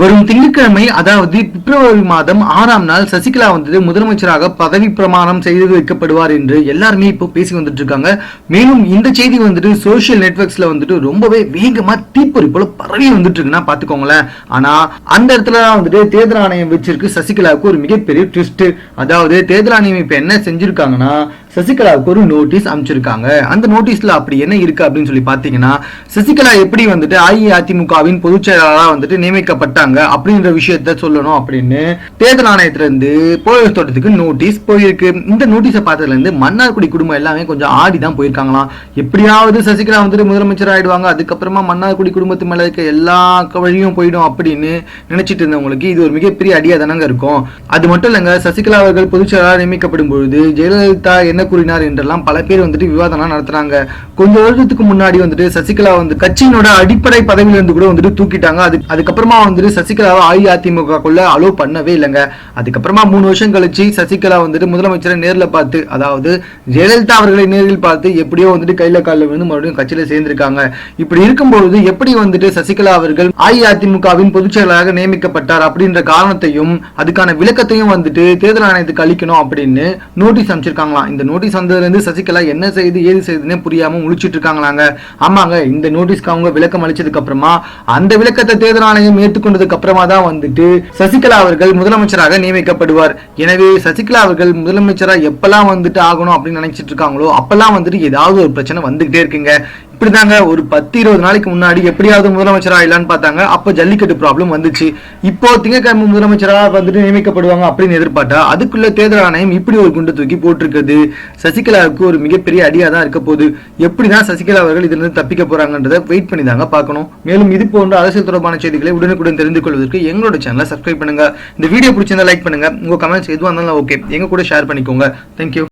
வரும் திங்கட்கிழமை அதாவது பிப்ரவரி மாதம் ஆறாம் நாள் சசிகலா வந்துட்டு முதலமைச்சராக பதவி பிரமாணம் செய்து வைக்கப்படுவார் என்று எல்லாருமே இப்போ பேசி வந்துட்டு இருக்காங்க மேலும் இந்த செய்தி வந்துட்டு சோஷியல் நெட்ஒர்க்ஸ்ல வந்துட்டு ரொம்பவே வேகமா தீப்பொறி போல பரவி வந்துட்டு இருக்குன்னா பாத்துக்கோங்களேன் ஆனா அந்த இடத்துல தான் வந்துட்டு தேர்தல் ஆணையம் வச்சிருக்கு சசிகலாவுக்கு ஒரு மிகப்பெரிய ட்விஸ்ட் அதாவது தேர்தல் ஆணையம் இப்ப என்ன செஞ்சிருக்காங்கன்னா சசிகலாவுக்கு ஒரு நோட்டீஸ் அமைச்சிருக்காங்க அந்த நோட்டீஸ்ல அப்படி என்ன இருக்கு அப்படின்னு சொல்லி பாத்தீங்கன்னா சசிகலா எப்படி வந்துட்டு அஇஅதிமுகவின் பொதுச் செயலாளராக வந்துட்டு நியமிக்கப்பட்டாங்க அப்படின்ற விஷயத்த சொல்லணும் அப்படின்னு தேர்தல் ஆணையத்துல இருந்து போலீஸ் தோட்டத்துக்கு நோட்டீஸ் போயிருக்கு. இந்த நோட்டீஸை பார்த்ததுல இருந்து மன்னார்குடி குடும்பம் எல்லாமே கொஞ்சம் ஆடி தான் போயிருக்காங்களாம். எப்படியாவது சசிகலா வந்துட்டு முதலமைச்சர் ஆயிடுவாங்க. அதுக்கப்புறமா மன்னார்குடி குடும்பத்து மேல இருக்க எல்லா வழியும் போயிடும் அப்படின்னு நினைச்சிட்டு இருந்தவங்களுக்கு இது ஒரு மிகப்பெரிய அடியா தானங்க இருக்கும். அது மட்டும் இல்லைங்க சசிகலா அவர்கள் பொதுச் செயலாளர் நியமிக்கப்படும் பொழுது ஜெயலலிதா என்ன என்ன கூறினார் என்றெல்லாம் பல பேர் வந்துட்டு விவாதம்லாம் நடத்துறாங்க. கொஞ்ச வருஷத்துக்கு முன்னாடி வந்துட்டு சசிகலா வந்து கட்சியினோட அடிப்படை பதவியில இருந்து கூட வந்துட்டு தூக்கிட்டாங்க. அது அதுக்கப்புறமா வந்துட்டு சசிகலாவை அஇஅதிமுக குள்ள அலோவ் பண்ணவே இல்லைங்க. அதுக்கப்புறமா மூணு வருஷம் கழிச்சு சசிகலா வந்துட்டு முதலமைச்சரை நேரில் பார்த்து அதாவது ஜெயலலிதா அவர்களை நேரில் பார்த்து எப்படியோ வந்துட்டு கையில காலில் விழுந்து மறுபடியும் கட்சியில சேர்ந்திருக்காங்க. இப்படி இருக்கும்பொழுது எப்படி வந்துட்டு சசிகலா அவர்கள் அஇஅதிமுகவின் பொதுச் செயலாளராக நியமிக்கப்பட்டார் அப்படின்ற காரணத்தையும் அதுக்கான விளக்கத்தையும் வந்துட்டு தேர்தல் ஆணையத்துக்கு அளிக்கணும் அப்படின்னு நோட்டீஸ் அமைச்சிருக்காங்களாம் இந்த நோட்டீஸ் வந்ததுல இருந்து சசிகலா என்ன செய்து ஏது செய்யுதுன்னே புரியாம முழிச்சிட்டு இருக்காங்களாங்க ஆமாங்க இந்த நோட்டீஸ்க்கு அவங்க விளக்கம் அளிச்சதுக்கு அப்புறமா அந்த விளக்கத்தை தேர்தல் ஆணையம் ஏற்றுக்கொண்டதுக்கு அப்புறமா தான் வந்துட்டு சசிகலா அவர்கள் முதலமைச்சராக நியமிக்கப்படுவார். எனவே சசிகலா அவர்கள் முதலமைச்சரா எப்பெல்லாம் வந்துட்டு ஆகணும் அப்படின்னு நினைச்சிட்டு இருக்காங்களோ அப்பெல்லாம் வந்துட்டு ஏதாவது ஒரு பிரச்சனை வந்துகிட்டே இருக்குங்க. இப்படிதாங்க ஒரு பத்து இருபது நாளைக்கு முன்னாடி எப்படியாவது முதலமைச்சர் ஆயிடலான்னு பார்த்தாங்க. அப்போ ஜல்லிக்கட்டு ப்ராப்ளம் வந்துச்சு. இப்போ திங்கக்கிழமை முதலமைச்சராக வந்துட்டு நியமிக்கப்படுவாங்க அப்படின்னு எதிர்பார்த்தா அதுக்குள்ள தேர்தல் ஆணையம் இப்படி ஒரு குண்டு தூக்கி போட்டிருக்குது. சசிகலாவுக்கு ஒரு மிகப்பெரிய அடியாக தான் இருக்க போகுது. எப்படிதான் சசிகலா அவர்கள் இதுல இருந்து தப்பிக்க போறாங்கன்றதை வெயிட் பண்ணி தாங்க பார்க்கணும். மேலும் இது போன்ற அரசியல் தொடர்பான செய்திகளை உடனுக்குடன் தெரிந்து கொள்வதற்கு எங்களோட சேனலை சப்ஸ்கிரைப் பண்ணுங்க. இந்த வீடியோ பிடிச்சிருந்தா லைக் பண்ணுங்க. உங்க கமெண்ட்ஸ் எதுவாக இருந்தாலும் ஓகே எங்க கூட ஷேர் பண்ணிக்கோங்க. தேங்க்யூ